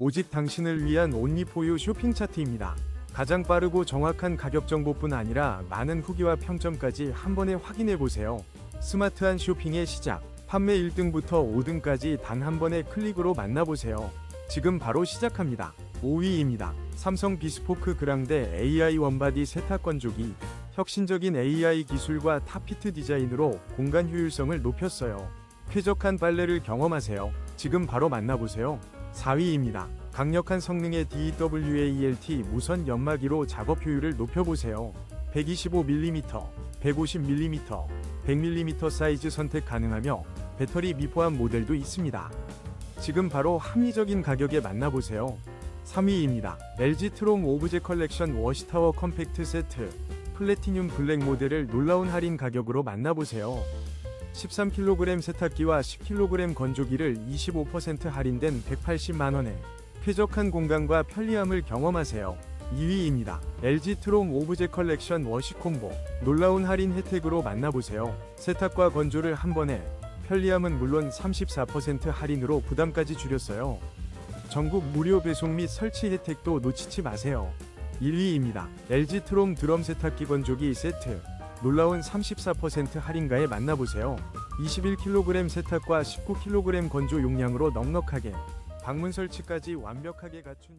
오직 당신을 위한 온리포유 쇼핑 차트입니다. 가장 빠르고 정확한 가격 정보뿐 아니라 많은 후기와 평점까지 한 번에 확인해 보세요. 스마트한 쇼핑의 시작. 판매 1등부터 5등까지 단 한 번의 클릭으로 만나보세요. 지금 바로 시작합니다. 5위입니다. 삼성 비스포크 그랑데 AI 원바디 세탁 건조기. 혁신적인 AI 기술과 탑피트 디자인으로 공간 효율성을 높였어요. 쾌적한 빨래를 경험하세요. 지금 바로 만나보세요. 4위입니다. 강력한 성능의 DWALT 무선 연마기로 작업 효율을 높여보세요. 125mm, 150mm, 100mm 사이즈 선택 가능하며 배터리 미포함 모델도 있습니다. 지금 바로 합리적인 가격에 만나보세요. 3위입니다. LG 트롬 오브제 컬렉션 워시타워 컴팩트 세트 플래티늄 블랙 모델을 놀라운 할인 가격으로 만나보세요. 13kg 세탁기와 10kg 건조기를 25% 할인된 180만원에 쾌적한 공간과 편리함을 경험하세요. 2위입니다. LG 트롬 오브제 컬렉션 워시 콤보 놀라운 할인 혜택으로 만나보세요. 세탁과 건조를 한 번에 편리함은 물론 34% 할인으로 부담까지 줄였어요. 전국 무료 배송 및 설치 혜택도 놓치지 마세요. 1위입니다. LG 트롬 드럼 세탁기 건조기 세트 놀라운 34% 할인가에 만나보세요. 21kg 세탁과 19kg 건조 용량으로 넉넉하게 방문 설치까지 완벽하게 갖춘